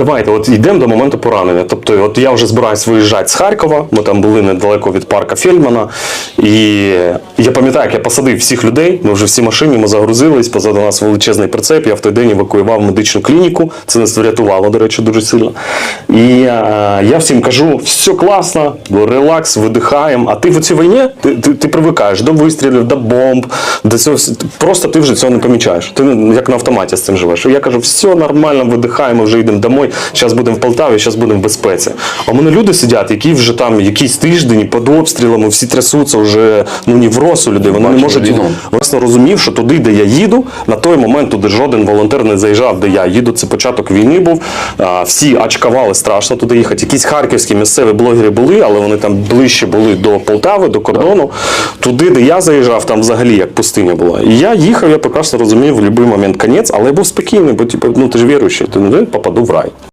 Давайте, от йдемо до моменту поранення. Тобто, от я вже збираюсь виїжджати з Харкова. Ми там були недалеко від парка Фельдмана. І я пам'ятаю, як я посадив всіх людей. Ми вже всі машині, ми загрузились, позаду нас величезний прицеп. Я в той день евакуював медичну клініку. Це нас врятувало, до речі, дуже сильно. І е, я всім кажу: все класно, релакс, видихаємо. А ти в цій війні ти, ти, ти привикаєш до вистрілів, до бомб, до цього. Просто ти вже цього не помічаєш. Ти ну, як на автоматі з цим живеш. Я кажу, все нормально, видихаємо, вже йдемо домой. Зараз будемо в Полтаві, зараз будемо в безпеці. А в мене люди сидять, які вже там якийсь тиждень під обстрілами, всі трясуться вже ну невроз у людей. Вони не можуть війну. власне розумів, що туди, де я їду, на той момент туди жоден волонтер не заїжджав, де я їду. Це початок війни був. А, всі очкували страшно туди їхати. Якісь харківські місцеві блогери були, але вони там ближче були до Полтави, до кордону. Туди, де я заїжджав, там взагалі як пустиня була. І я їхав, я прекрасно розумів в будь-який момент кінець, але я був спокійний, бо типу, ну ти ж віруючий, ти не попаду в рай.